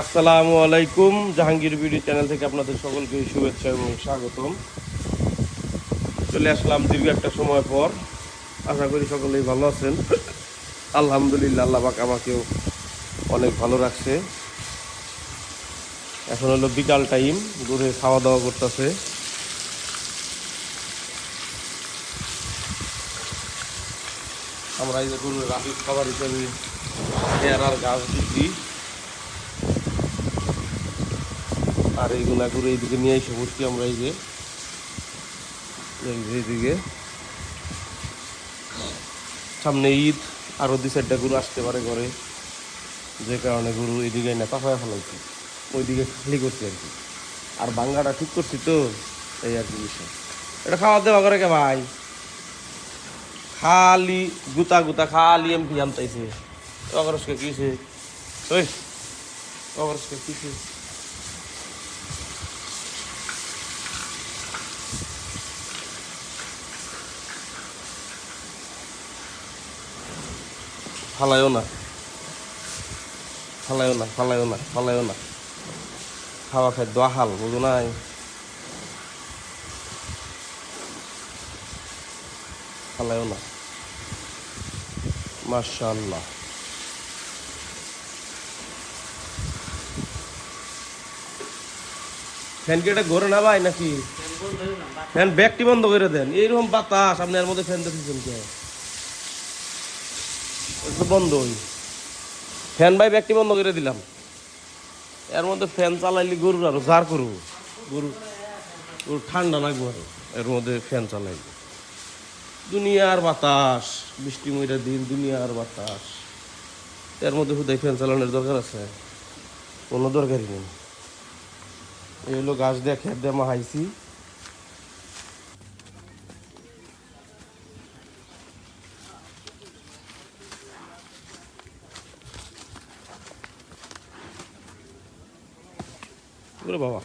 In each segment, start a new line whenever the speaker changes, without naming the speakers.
আসসালামু আলাইকুম, Jahangir BD channel থেকে আপনাদের সকলকে শুভেচ্ছা এবং স্বাগতম। চলে আসলাম দীর্ঘ একটা সময় পর। আশা করি সকলেই ভালো আছেন। আলহামদুলিল্লাহ, আল্লাহ পাক আমাকেও অনেক ভালো রাখছে। এখন হলো বিকাল টাইম দূরে খাওয়া দাওয়া করতেছে। আমরা এই যে গরুর রাফিক খাবার হিসেবে পেয়ারার গাছ দিচ্ছি। আর এইগুলা করে এইদিকে নিয়ে এসে বসছি আমরা এই যে। এইদিকে। সামনে ঈদ আরও দু চারটা গরু আসতে পারে ঘরে। যে কারণে গরু এদিকে না পাফায় ফেলাইছি। ওইদিকে খালি করছি আর কি। আর বাঙ্গাটা ঠিক করছি তো, এই আর কি বিষয়। এটা খাওয়া দেওয়া করে কে ভাই? খালি গুতা গুতা, খালি এম কি অগরসকে কিছে ওই, অগরসকে কিছে ফালাইও না। ফালাইও না ফালাইও না ফালাইও না। খাওয়া খাই দোয়াহাল বুঝো নাই? ফালাইও না। মাশাল্লাহ ফ্যান কি এটা ঘরে না ভাই নাকি? ফ্যান ব্যাগটি বন্ধ করে দেন। এইরকম বাতাস আপনি এর মধ্যে ফ্যান দেখেছেন কে? বন্ধ হই। ফ্যান ভাই ব্যাগটি বন্ধ করে দিলাম। এর মধ্যে ফ্যান চালাইলে গরুর আরও জার করব। গরু গরু ঠান্ডা লাগবো আরও। এর মধ্যে ফ্যান চালাই দুনিয়ার বাতাস, বৃষ্টি ময়রা দিন, দুনিয়ার বাতাস। এর মধ্যে হুদাই ফ্যান চালানোর দরকার আছে। কোনো দরকারই নেই। এই হলো গাছ দিয়ে খেত দিয়ে মাহাইছি ওরে বাবা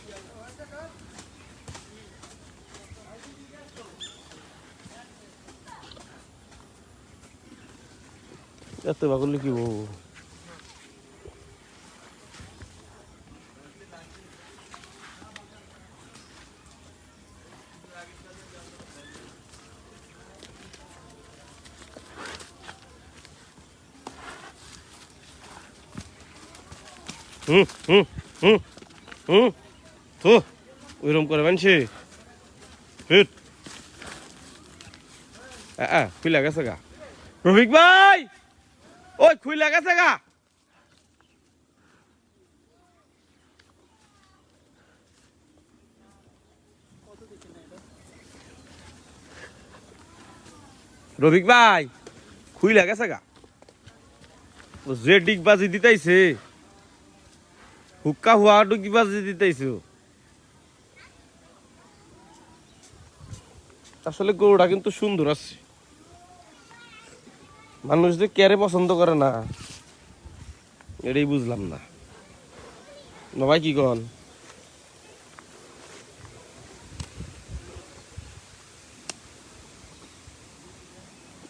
এত বাগলে কি বউ হুম হুম হুম হুম তো ওইরকম করে মানছি ফিট। খুইলা গেছে গা। রফিক ভাই! ওই, খুইলা গেছে গা। রফিক ভাই, খুইলা গেছে গা। যে ডিগবাজি দিতাইছে, হুক্কা হুয়া ডিগবাজি দিতাইছে আসলে গরুটা কিন্তু সুন্দর আছে। মানুষ যে ক্যারে পছন্দ করে না, এটাই বুঝলাম না। ভাই, কি কন?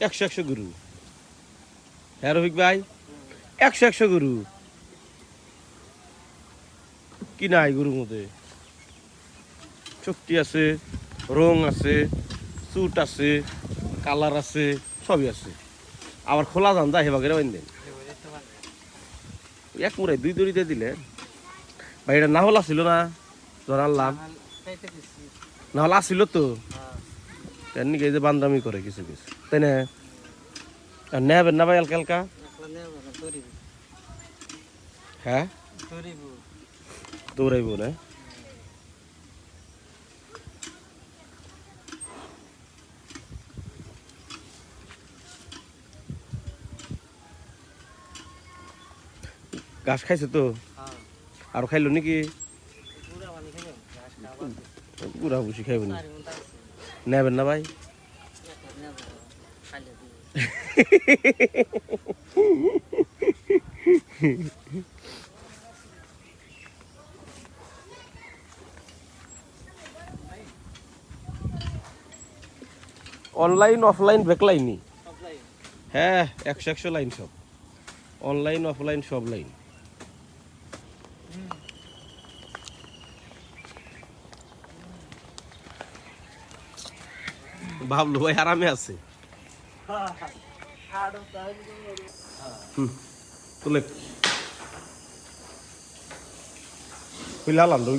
একশো একশো গরু। হ্যাঁ রফিক ভাই? একশো একশো গরু। কি নাই গরুর মধ্যে? শক্তি আছে, রং আছে। চুট আছে কালার আছে সবই আছে। আবার খোলা যান যা হেবাগের বাইন এক মুড়াই দুই দড়িতে দিলে। ভাই এটা না হল আসছিল না? ধর আনলাম। না হল আসছিল তো তেমনি যে বান্দামি করে কিছু কিছু। তাই না? আর নেবেন না ভাই হালকা হালকা হ্যাঁ দৌড়াইব না? ঘাস খাইছে তো? আর খাইলো নাকি? গুড়া বুসি খাইব না নেবেন না ভাই? অনলাইন অফলাইন ব্যাকলাইনই হ্যাঁ একশো একশো লাইন সব। অনলাইন অফলাইন সব লাইন। ভাবলো ভাই আরামে আছে।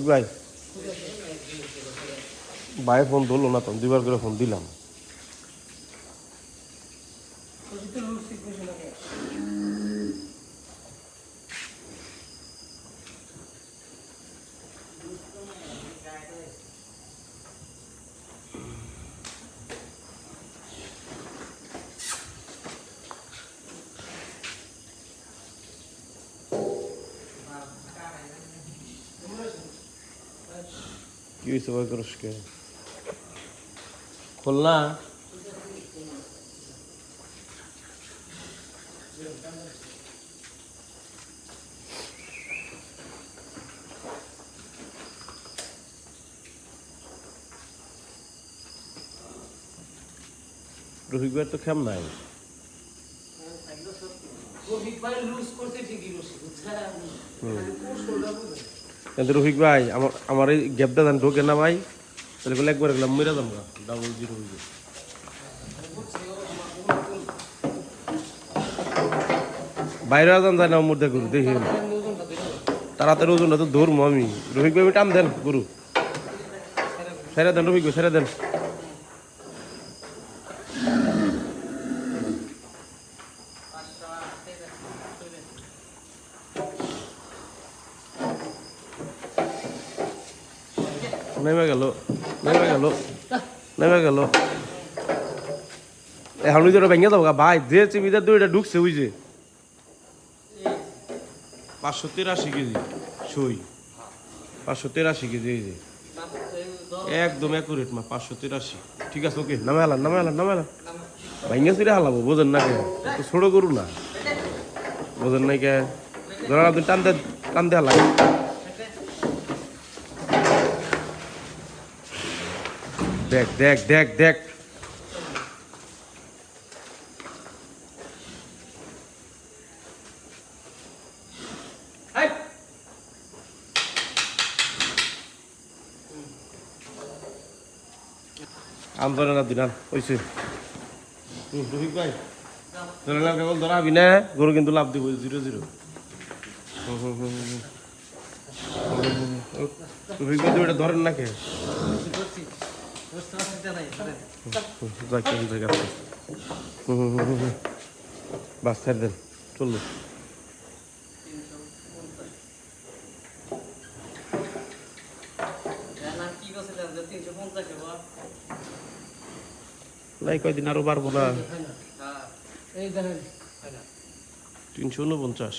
ভাই? ফোন ধরলো না তো দুবার করে ফোন দিলাম। কি হয়েছে ভাই করসকে? খুলনা? রফিক ভাইয়ের তো খেম নাই? কিন্তু রফিক ভাই আমার আমার এই গ্যাপটা ধান ঢোকে না ভাই, তাহলে বলে একবার গেলাম মেরা দাম ডাবল জিরো হয়ে যায় বাইরে আজান যায় না মধ্যে গরু দেখি। তাড়াতাড়ি ওজনটা তো ধরবো আমি। রফিক ভাই টান দেন, গরু। সেরে দেন, রফিক ভাই সেরে দেন নেমে গেল নেমে গেল নেমে গেল। এখন ওই যে ভেঙে গা, ভাই যে চিবিতে দুইটা ঢুকছে ওই যে। পাঁচশো তেরাশি কেজি সই। পাঁচশো তেরাশি কেজি এই যে। একদম অ্যাকুরেট মা পাঁচশো তেরাশি। ঠিক আছে ওকে নামে হালান নামে হালান নামে হালান ভাইঙ্গা চিরে হালাবো বোঝেন না কে। তো ছোট করু না। বোঝেন নাই কে। আপনি টানতে টানতে হালান দেখ দেখ দেখ দেখ। আন্দোলন ওইছে হুম, রফিক ভাই ধরে না কেবল ধরা হবি না গরু কিন্তু লাভ দিব জিরো জিরো। রফিক ভাই এটা ধরেন না কে? বাস ছেড়ে দেন চলল নাই কয়দিন আরও পারব না তিনশো উনপঞ্চাশ।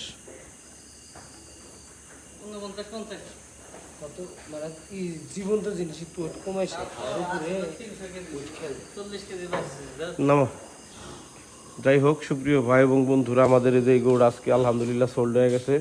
ঊনপঞ্চাশ পঞ্চাশ। কত মানে কি জীবন্ত জিনিস একটু ওয়েট কমাইছে। উপরে
নামো। যাই হোক সুপ্রিয় ভাই এবং বন্ধুরা আমাদের এই যে গৌড় আজকে আলহামদুলিল্লাহ সোল্ড হয়ে গেছে।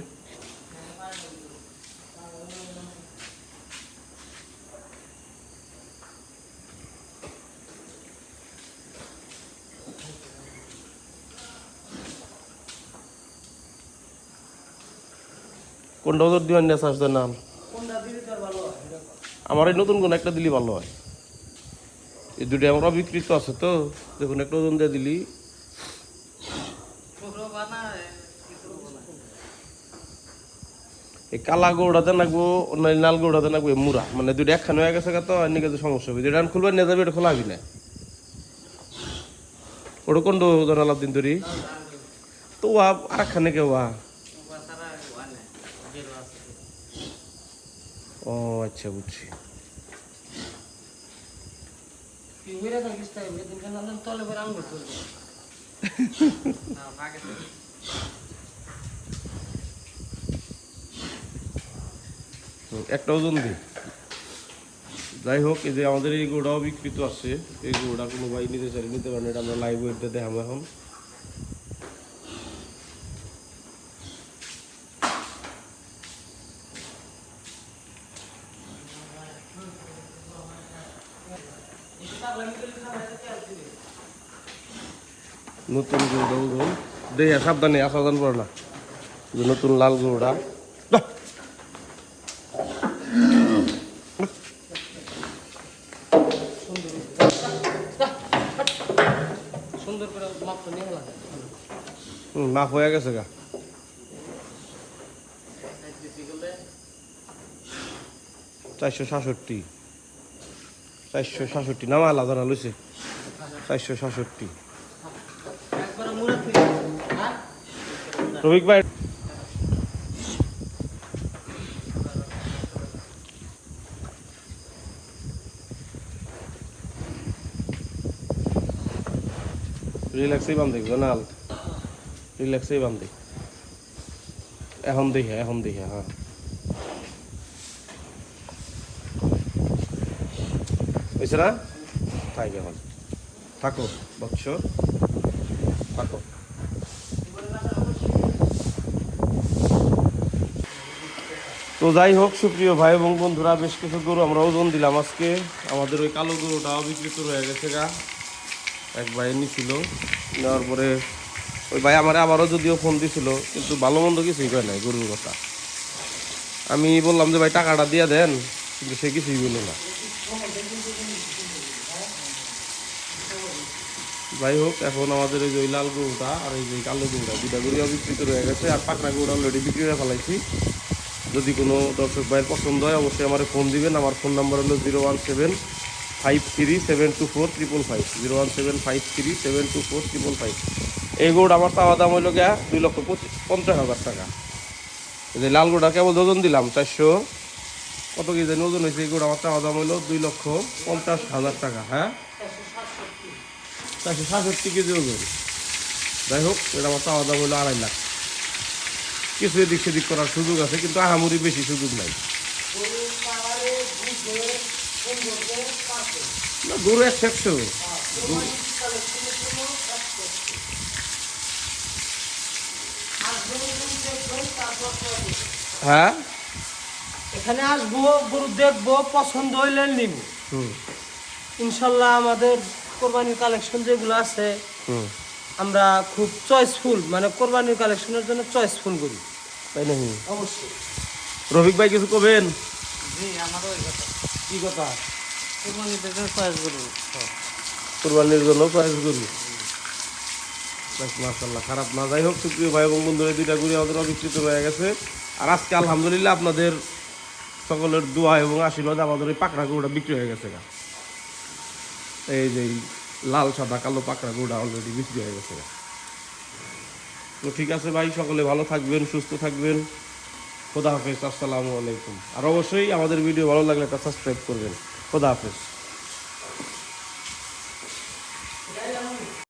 কোনটা ওদের দিবেন না চাষদের নাম
কোনটা দিলে তার ভালো হয়
আমার এই নতুন কোন একটা দিলি ভালো হয়। এই দুটো আমরা বিকৃত আছে তো। দেখুন একটা ওজন দিয়ে দিলি। এই কালা গৌড়াতে নাকবো অন্য লাল গৌড়াতে নাকবো মুরা মানে দুটো একখানে হয়ে গেছে তো, আর নিকে সমস্যা হবে। যেটা খুলবে নিয়ে যাবে এটা খোলা হবি না। ওটা কোন জানালাম দিন ধরি? তো ওয়া আর একখানে কেউ ওয়া ও আচ্ছা বুঝছি।
তুই থাকিস তাই তলে করে তুলবে।
হুম, একটা ওজন দি। যাই হোক এই যে আমাদের এই গোড়াও বিকৃত আছে এই গোড়া কোনো ভাই নিতে চাই নিতে পারেন এটা আমরা লাইভ ওয়েটটা দেখাবো এখন। নতুন গৌড়া ওজন দেখে সাবধানে আসাধান পড়ে না। নতুন লাল হুম, মাপ হয়ে গেছে গা। চারশো সাতষট্টি। চারশো সাতষট্টি, নামা আলাদা না লইছে। চারশো সাতষট্টি। রবিক ভাই। রিল্যাক্সেই বান্ধে জানাল রিল্যাক্সেই বান্ধে এখন দেখে এখন দেখে হ্যাঁ। হয়েছে না তাই এখন থাকো বৎস থাকো। তো যাই হোক, সুপ্রিয় ভাই এবং বন্ধুরা, বেশ কিছু গরু আমরা ওজন দিলাম আজকে। আমাদের ওই কালো গরুটাও বিক্রিত হয়ে গেছে গা। এক ভাই নিছিল, নেওয়ার পরে ওই ভাই আমার আবারও যদিও ফোন দিছিল, কিন্তু ভালো মন্দ কিছুই কয় নাই গরুর কথা। আমি বললাম যে, ভাই, টাকাটা দিয়ে দেন। কিন্তু সে কিছুই বলল না। যাই হোক, এখন আমাদের ওই যে ওই লাল গরুটা আর এই যে কালো গরুটা দুটা গরুও বিক্রিত রয়ে গেছে আর পাকড়া গরুটা অলরেডি বিক্রি করে ফেলাইছি। যদি কোনো দর্শক ভাইয়ের পছন্দ হয়, অবশ্যই আমার ফোন দিবেন। আমার ফোন নাম্বার হলো zero one seven five three seven two four triple five zero one seven five three seven two four triple five এই গোড় আমার চাওয়া দাম হইল গিয়া দুই লক্ষ পঞ্চাশ হাজার টাকা। এই যে লাল গোড়া কেবল ওজন দিলাম চারশো। কত কি জানি ওজন হয়েছে এই গোড় আমার চাওয়া দাম হইল দুই লক্ষ পঞ্চাশ হাজার টাকা হ্যাঁ? চারশো সাতষট্টি কেজি ওজন যাই হোক এটা আমার চাওয়া দাম হইল আড়াই লাখ। কিছু এদিক সেদিক করার সুযোগ আছে কিন্তু আহামরি বেশি সুযোগ নাই। না গরু একশো একশো। হ্যাঁ?
এখানে আসব গরু দেখব পছন্দ হইলে নিব।
হুম।
ইনশাল্লাহ আমাদের কোরবানির কালেকশন যেগুলো আছে আমরা খুব চয়েসফুল মানে কোরবানির কালেকশনের জন্য চয়েসফুল করি।
তাই নাকি?
অবশ্যই।
রফিক ভাই কিছু কবেন?
জি আমারও ওই কথা।
কি কথা?
কোরবানির জন্য চয়েস করি
কোরবানির জন্য চয়েস করি। মাসাল্লাহ খারাপ না। যাই হোক সুপ্রিয় ভাই এবং বন্ধুরা দুইটা গুড়ি আমাদের অবিকৃত হয়ে গেছে। আর আজকে আলহামদুলিল্লাহ আপনাদের সকলের দোয়া এবং আশীর্বাদ আমাদের ওই পাকড়া গরুটা বিক্রি হয়ে গেছে গা। এই যে লাল, সাদা, কালো, পাকড়া, গোড়া অলরেডি বিক্রি হয়ে গেছে। তো ঠিক আছে ভাই, সকলে ভালো থাকবেন, সুস্থ থাকবেন। খোদা হাফেজ, আসসালামু আলাইকুম। আর অবশ্যই আমাদের ভিডিও ভালো লাগলে একটা সাবস্ক্রাইব করবেন। খোদা হাফেজ।